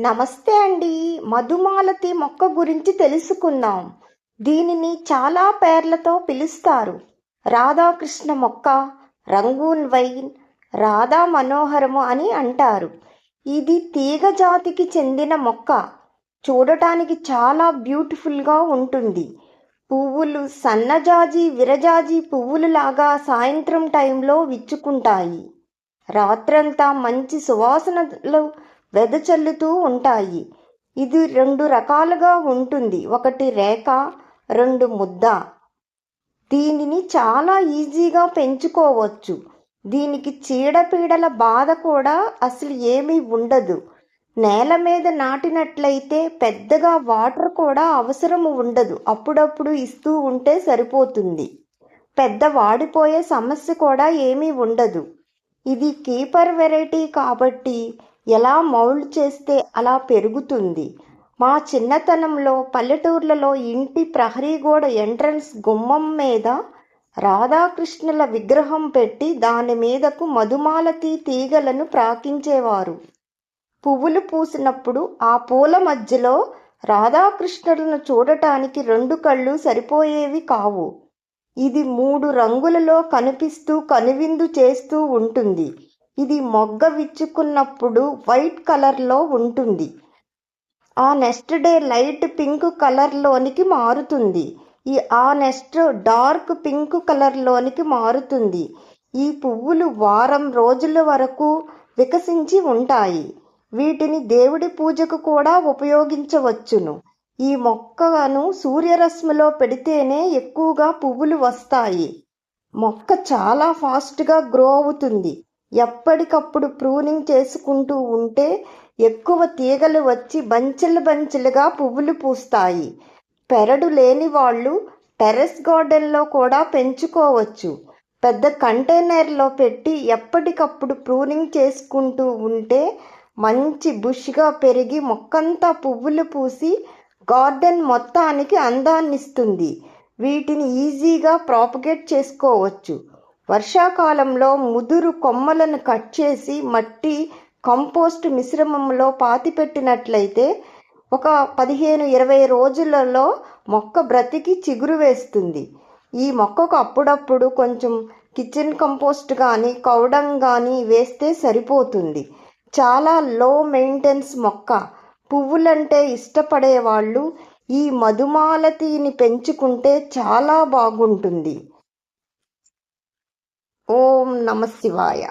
నమస్తే అండి. మధుమాలతి మొక్క గురించి తెలుసుకుందాం. దీనిని చాలా పేర్లతో పిలుస్తారు. రాధాకృష్ణ మొక్క రంగూన్ వైన్ రాధా మనోహరము అని అంటారు. ఇది తీగ జాతికి చెందిన మొక్క. చూడటానికి చాలా బ్యూటిఫుల్గా ఉంటుంది. పువ్వులు సన్నజాజి విరజాజి పువ్వులు లాగా సాయంత్రం టైంలో విచ్చుకుంటాయి. రాత్రంతా మంచి సువాసనలు వెదచల్లుతూ ఉంటాయి. ఇది రెండు రకాలుగా ఉంటుంది. ఒకటి రేఖ రెండు ముద్ద. దీనిని చాలా ఈజీగా పెంచుకోవచ్చు. దీనికి చీడపీడల బాధ కూడా అసలు ఏమీ ఉండదు. నేల మీద నాటినట్లయితే పెద్దగా వాటర్ కూడా అవసరం ఉండదు. అప్పుడప్పుడు ఇస్తూ ఉంటే సరిపోతుంది. పెద్ద వాడిపోయే సమస్య కూడా ఏమీ ఉండదు. ఇది కీపర్ వెరైటీ కాబట్టి ఎలా మౌల్డ్ చేస్తే అలా పెరుగుతుంది? మా చిన్నతనంలో పల్లెటూర్లలో ఇంటి ప్రహరీ గోడ ఎంట్రన్స్ గుమ్మం మీద రాధాకృష్ణుల విగ్రహం పెట్టి దాని మీదకు మధుమాలతి తీగలను ప్రాకించేవారు. పువ్వులు పూసినప్పుడు ఆ పూల మధ్యలో రాధాకృష్ణులను చూడటానికి రెండు కళ్ళు సరిపోయేవి కావు. ఇది మూడు రంగులలో కనిపిస్తూ కనువిందు చేస్తూ ఉంటుంది. ఇది మొగ్గ విచ్చుకున్నప్పుడు వైట్ కలర్లో ఉంటుంది. ఆ నెక్స్ట్ డే లైట్ పింక్ కలర్లోనికి మారుతుంది. ఈ ఆ నెక్స్ట్ డార్క్ పింక్ కలర్లోనికి మారుతుంది. ఈ పువ్వులు వారం రోజుల వరకు వికసించి ఉంటాయి. వీటిని దేవుడి పూజకు కూడా ఉపయోగించవచ్చును. ఈ మొక్కను సూర్యరశ్మిలో పెడితేనే ఎక్కువగా పువ్వులు వస్తాయి. మొక్క చాలా ఫాస్ట్గా గ్రో అవుతుంది. ఎప్పటికప్పుడు ప్రూనింగ్ చేసుకుంటూ ఉంటే ఎక్కువ తీగలు వచ్చి బంచెలు బంచెలుగా పువ్వులు పూస్తాయి. పెరడు లేని వాళ్ళు టెర్రస్ గార్డెన్లో కూడా పెంచుకోవచ్చు. పెద్ద కంటైనర్లో పెట్టి ఎప్పటికప్పుడు ప్రూనింగ్ చేసుకుంటూ ఉంటే మంచి బుష్గా పెరిగి మొక్కంతా పువ్వులు పూసి గార్డెన్ మొత్తానికి అందాన్నిస్తుంది. వీటిని ఈజీగా ప్రాపగేట్ చేసుకోవచ్చు. వర్షాకాలంలో ముదురు కొమ్మలను కట్ చేసి మట్టి కంపోస్ట్ మిశ్రమంలో పాతిపెట్టినట్లయితే ఒక పదిహేను ఇరవై రోజులలో మొక్క బ్రతికి చిగురు వేస్తుంది. ఈ మొక్కకు అప్పుడప్పుడు కొంచెం కిచెన్ కంపోస్ట్ కానీ కౌడం కానీ వేస్తే సరిపోతుంది. చాలా లో మెయింటెన్స్ మొక్క. పువ్వులంటే ఇష్టపడే వాళ్ళు ఈ మధుమాలతిని పెంచుకుంటే చాలా బాగుంటుంది. ஓம் நம சிவாயா